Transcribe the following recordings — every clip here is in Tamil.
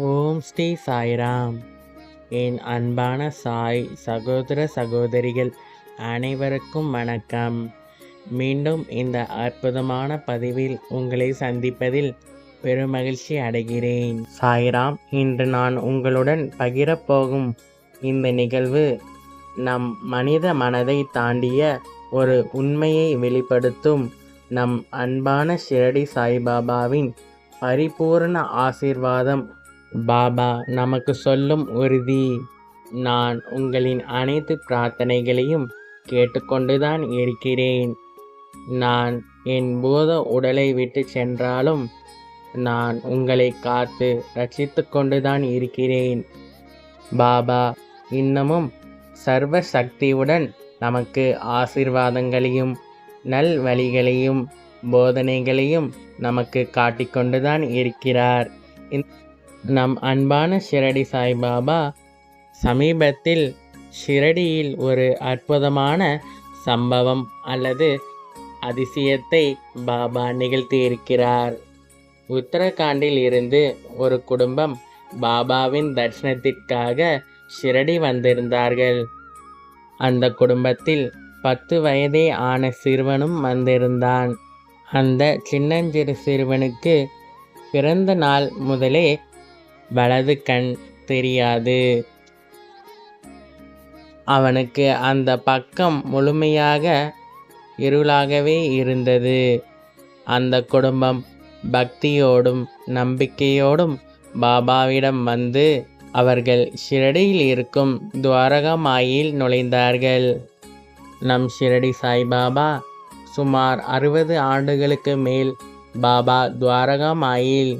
ஓம் ஸ்ரீ சாய்ராம். என் அன்பான சாய் சகோதர சகோதரிகள் அனைவருக்கும் வணக்கம். மீண்டும் இந்த அற்புதமான பதிவில் உங்களை சந்திப்பதில் பெருமகிழ்ச்சி அடைகிறேன். சாய்ராம் இன்று நான் உங்களுடன் பகிரப்போகும் இந்த நிகழ்வு நம் மனித மனதை தாண்டிய ஒரு உண்மையை வெளிப்படுத்தும் நம் அன்பான ஷிரடி சாய்பாபாவின் பரிபூர்ண ஆசீர்வாதம் பாபா நமக்கு சொல்லும் உறுதி. நான் உங்களின் அனைத்து பிரார்த்தனைகளையும் கேட்டுக்கொண்டுதான் இருக்கிறேன். நான் என் பூத உடலை விட்டு சென்றாலும் நான் உங்களை காத்து ரட்சித்து கொண்டுதான் இருக்கிறேன். பாபா இன்னமும் சர்வ சக்தியுடன் நமக்கு ஆசீர்வாதங்களையும் நல் வழிகளையும் போதனைகளையும் நமக்கு காட்டிக்கொண்டுதான் இருக்கிறார். நம் அன்பான ஷிரடி சாய்பாபா சமீபத்தில் ஷிரடியில் ஒரு அற்புதமான சம்பவம் அல்லது அதிசயத்தை பாபா நிகழ்த்தியிருக்கிறார். உத்தரகாண்டில் இருந்து ஒரு குடும்பம் பாபாவின் தரிசனத்திற்காக ஷிரடி வந்திருந்தார்கள். அந்த குடும்பத்தில் பத்து வயதே ஆன சிறுவனும் வந்திருந்தான். அந்த சின்னஞ்சிறு சிறுவனுக்கு பிறந்த நாள் முதலே வலது கண் தெரியாது. அவனுக்கு அந்த பக்கம் முழுமையாக இருளாகவே இருந்தது. அந்த குடும்பம் பக்தியோடும் நம்பிக்கையோடும் பாபாவிடம் வந்து அவர்கள் ஷிரடியில் இருக்கும் துவாரகமாயில் நுழைந்தார்கள். நம் ஷிரடி சாய்பாபா சுமார் அறுபது ஆண்டுகளுக்கு மேல் பாபா துவாரகமாயில்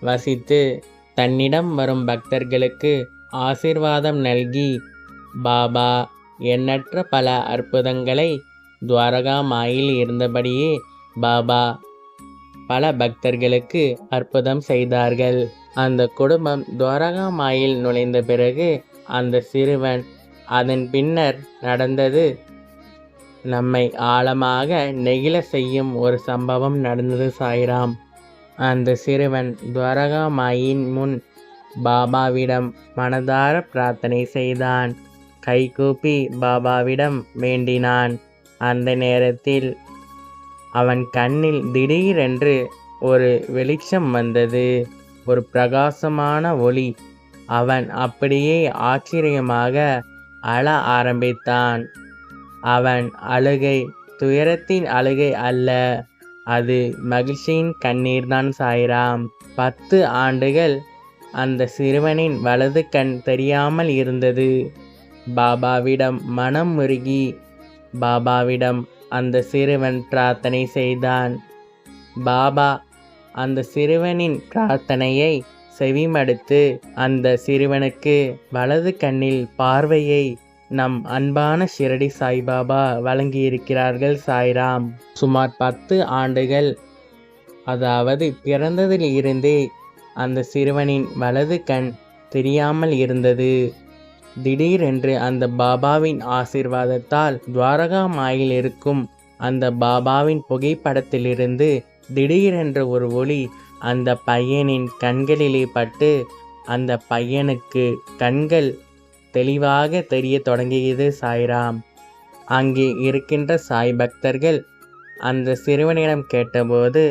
வசித்து தன்னிடம் வரும் பக்தர்களுக்கு ஆசிர்வாதம் நல்கி பாபா எண்ணற்ற பல அற்புதங்களை துவாரகா மாயில் இருந்தபடியே பாபா பல பக்தர்களுக்கு அற்புதம் செய்தார்கள். அந்த குடும்பம் துவாரகாமாயில் நுழைந்த பிறகு அந்த சிறுவன் அதன் பின்னர் நடந்தது. நம்மை ஆழமாக நெகிழ செய்யும் ஒரு சம்பவம் நடந்தது சாய்ராம். அந்த சிறுவன் துவரகமாயின் முன் பாபாவிடம் மனதார பிரார்த்தனை செய்தான். கைகூப்பி பாபாவிடம் வேண்டினான். அந்த நேரத்தில் அவன் கண்ணில் திடீரென்று ஒரு வெளிச்சம் வந்தது. ஒரு பிரகாசமான ஒளி. அவன் அப்படியே ஆச்சரியமாக அழ ஆரம்பித்தான். அவன் அழுகை துயரத்தின் அழுகை அல்ல. அது மகிழ்ச்சியின் கண்ணீர்தான் சாய்ராம். பத்து ஆண்டுகள் அந்த சிறுவனின் வலது கண் தெரியாமல் இருந்தது. பாபாவிடம் மனம் முருகி பாபாவிடம் அந்த சிறுவன் பிரார்த்தனை செய்தான். பாபா அந்த சிறுவனின் பிரார்த்தனையை செவிமடுத்து அந்த சிறுவனுக்கு வலது கண்ணில் பார்வையை நம் அன்பான ஷிரடி சாய்பாபா வழங்கியிருக்கிறார்கள் சாய்ராம். சுமார் பத்து ஆண்டுகள். அதாவது பிறந்ததில் இருந்தே அந்த சிறுவனின் வலது கண் தெரியாமல் இருந்தது. திடீரென்று அந்த பாபாவின் ஆசிர்வாதத்தால் துவாரகா மாயில் இருக்கும் அந்த பாபாவின் புகைப்படத்திலிருந்து திடீரென்று ஒரு ஒளி அந்த பையனின் கண்களிலே பட்டு அந்த பையனுக்கு கண்கள் தெளிவாக தெரிய தொடங்கியது சாய்ராம். அங்கே இருக்கின்ற சாய் பக்தர்கள் அந்த சிறுவனிடம் கேட்டபோது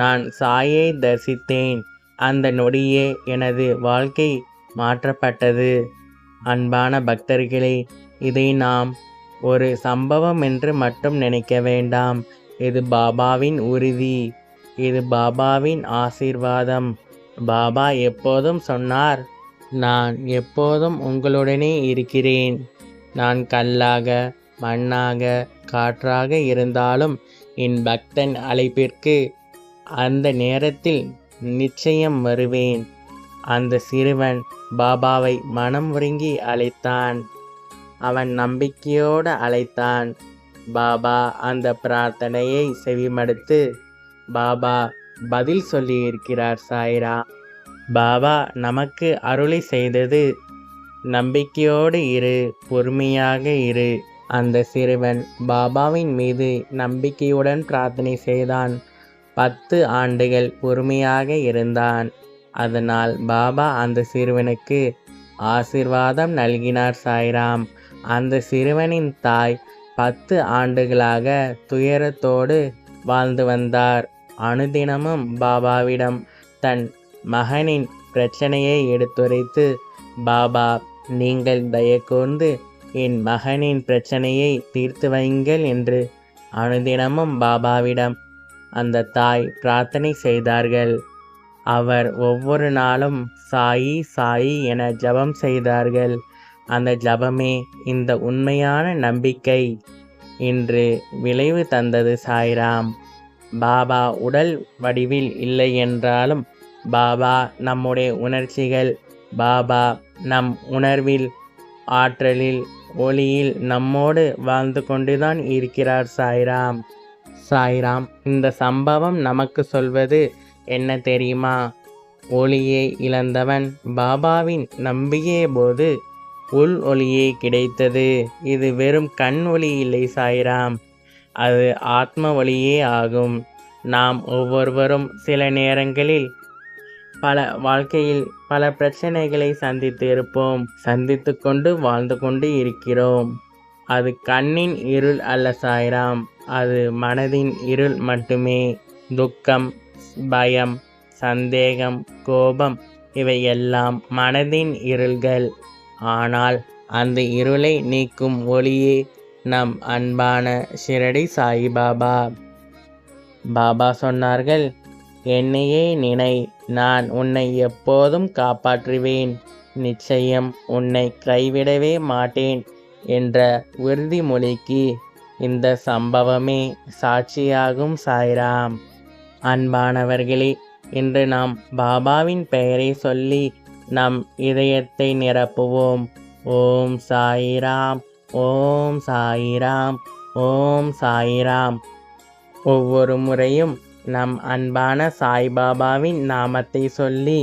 நான் சாயை தரிசித்தேன். அந்த நொடியே எனது வாழ்க்கை மாற்றப்பட்டது. அன்பான பக்தர்களே இதை நாம் ஒரு சம்பவம் என்று மட்டும் நினைக்க வேண்டாம். இது பாபாவின் உறுதி. இது பாபாவின் ஆசீர்வாதம். பாபா எப்போதும் சொன்னார் நான் எப்போதும் உங்களுடனே இருக்கிறேன். நான் கல்லாக மண்ணாக காற்றாக இருந்தாலும் என் பக்தன் அழைப்பிற்கு அந்த நேரத்தில் நிச்சயம் வருவேன். அந்த சிறுவன் பாபாவை மனம் உருங்கி அழைத்தான். அவன் நம்பிக்கையோடு அழைத்தான். பாபா அந்த பிரார்த்தனையை செவிமடுத்து பாபா பதில் சொல்லியிருக்கிறார் சாய்ரா. பாபா நமக்கு அருளை செய்தது. நம்பிக்கையோடு இரு பொறுமையாக இரு. அந்த சிறுவன் பாபாவின் மீது நம்பிக்கையுடன் பிரார்த்தனை செய்தான். பத்து ஆண்டுகள் பொறுமையாக இருந்தான். அதனால் பாபா அந்த சிறுவனுக்கு ஆசிர்வாதம் நல்கினார் சாய்ராம். அந்த சிறுவனின் தாய் பத்து ஆண்டுகளாக துயரத்தோடு வாழ்ந்து வந்தார். அனுதினமும் பாபாவிடம் தன் மகனின் பிரச்சனையை எடுத்துரைத்து பாபா நீங்கள் தயக்கூர்ந்து என் மகனின் பிரச்சனையை தீர்த்து வைங்கள் என்று அனுதினமும் பாபாவிடம் அந்த தாய் பிரார்த்தனை செய்தார்கள். அவர் ஒவ்வொரு நாளும் சாயி சாயி என ஜபம் செய்தார்கள். அந்த ஜபமே இந்த உண்மையான நம்பிக்கை. இன்று விளைவு தந்தது சாய்ராம். பாபா உடல் வடிவில் இல்லை என்றாலும் பாபா நம்முடைய உணர்ச்சிகள். பாபா நம் உணர்வில் ஆற்றலில் ஒளியில் நம்மோடு வாழ்ந்து கொண்டுதான் இருக்கிறார் சாய்ராம். சாய்ராம் இந்த சம்பவம் நமக்கு சொல்வது என்ன தெரியுமா? ஒளியை இழந்தவன் பாபாவின் நம்பிய போது உள் ஒளியே கிடைத்தது. இது வெறும் கண் ஒளி இல்லை சாய்ராம். அது ஆத்ம ஒளியே ஆகும். நாம் ஒவ்வொருவரும் சில நேரங்களில் பல வாழ்க்கையில் பல பிரச்சனைகளை சந்தித்து இருப்போம். சந்தித்து கொண்டு வாழ்ந்து கொண்டு இருக்கிறோம். அது கண்ணின் இருள் அல்ல சாய்ராம். அது மனதின் இருள் மட்டுமே. துக்கம் பயம் சந்தேகம் கோபம் இவை எல்லாம் மனதின் இருள்கள். ஆனால் அந்த இருளை நீக்கும் ஒளியே நம் அன்பான ஷிரடி சாயிபாபா. பாபா சொன்னார்கள் என்னையே நினை நான் உன்னை எப்போதும் காப்பாற்றுவேன். நிச்சயம் உன்னை கைவிடவே மாட்டேன் என்ற உறுதிமொழிக்கு இந்த சம்பவமே சாட்சியாகும் சாய்ராம். அன்பானவர்களே இன்று நாம் பாபாவின் பெயரை சொல்லி நம் இதயத்தை நிரப்புவோம். ஓம் சாயிராம் ஓம் சாயிராம் ஓம் சாயிராம். ஒவ்வொரு முறையும் நம் அன்பான சாய்பாபாவின் நாமத்தை சொல்லி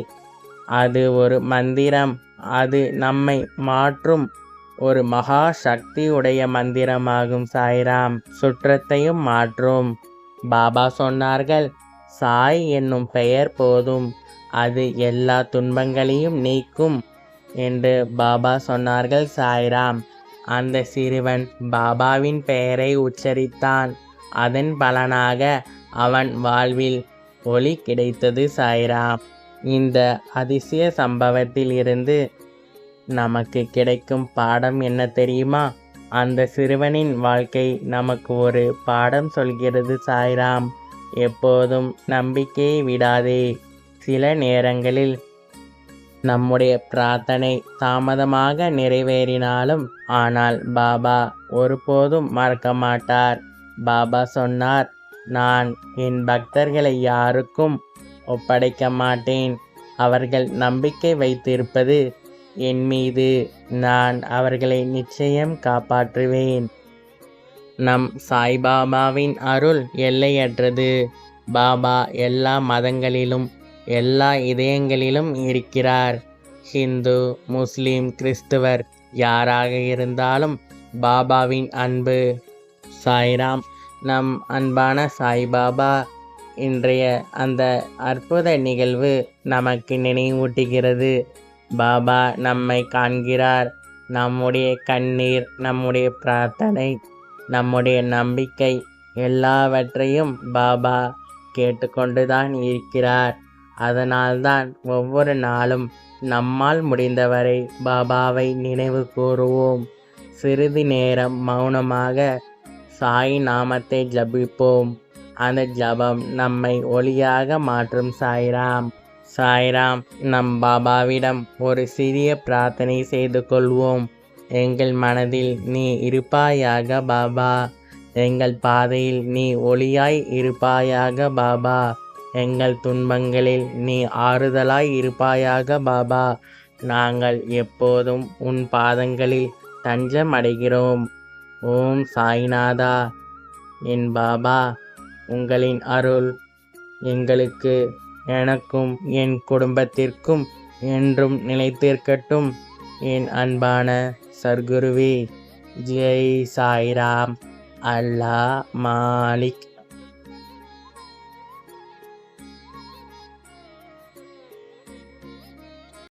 அது ஒரு மந்திரம். அது நம்மை மாற்றும் ஒரு மகா சக்தி உடைய மந்திரமாகும் சாய்ராம். சுற்றத்தையும் மாற்றும். பாபா சொன்னார்கள் சாய் என்னும் பெயர் போதும். அது எல்லா துன்பங்களையும் நீக்கும் என்று பாபா சொன்னார்கள் சாய்ராம். அந்த சிறுவன் பாபாவின் பெயரை உச்சரித்தான். அதன் பலனாக அவன் வாழ்வில் ஒளி கிடைத்தது சாய்ராம். இந்த அதிசய சம்பவத்தில் இருந்து நமக்கு கிடைக்கும் பாடம் என்ன தெரியுமா? அந்த சிறுவனின் வாழ்க்கை நமக்கு ஒரு பாடம் சொல்கிறது சாய்ராம். எப்போதும் நம்பிக்கையை விடாதே. சில நேரங்களில் நம்முடைய பிரார்த்தனை தாமதமாக நிறைவேறினாலும் ஆனால் பாபா ஒருபோதும் மறக்க மாட்டார். பாபா சொன்னார் நான் என் பக்தர்களை யாருக்கும் ஒப்படைக்க மாட்டேன். அவர்கள் நம்பிக்கை வைத்திருப்பது என் மீது. நான் அவர்களை நிச்சயம் காப்பாற்றுவேன். நம் சாய்பாபாவின் அருள் எல்லையற்றது. பாபா எல்லா மதங்களிலும் எல்லா இதயங்களிலும் இருக்கிறார். ஹிந்து முஸ்லீம் கிறிஸ்துவர் யாராக இருந்தாலும் பாபாவின் அன்பு. சாய்ராம் நம் அன்பான சாய்பாபா இன்றைய அந்த அற்புத நிகழ்வு நமக்கு நினைவூட்டுகிறது. பாபா நம்மை காண்கிறார். நம்முடைய கண்ணீர் நம்முடைய பிரார்த்தனை நம்முடைய நம்பிக்கை எல்லாவற்றையும் பாபா கேட்டுக்கொண்டுதான் இருக்கிறார். அதனால்தான் ஒவ்வொரு நாளும் நம்மால் முடிந்தவரை பாபாவை நினைவு கூறுவோம். சிறிது நேரம் மௌனமாக சாய் நாமத்தை ஜபிப்போம். அந்த ஜபம் நம்மை ஒளியாக மாற்றும் சாய்ராம். சாய்ராம் நம் பாபாவிடம் ஒரு சிறிய பிரார்த்தனை செய்து கொள்வோம். எங்கள் மனதில் நீ இருப்பாயாக பாபா. எங்கள் பாதையில் நீ ஒளியாய் இருப்பாயாக பாபா. எங்கள் துன்பங்களில் நீ ஆறுதலாய் இருப்பாயாக பாபா. நாங்கள் எப்போதும் உன் பாதங்களில் தஞ்சம் அடைகிறோம் ஓம் சாய்நாதா. என் பாபா உங்களின் அருள் எங்களுக்கு எனக்கும் என் குடும்பத்திற்கும் என்றும் நிலைத்திருக்கட்டும். என் அன்பான சர்க்குருவே ஜெய் சாய்ராம். அல்லா மாலிக்.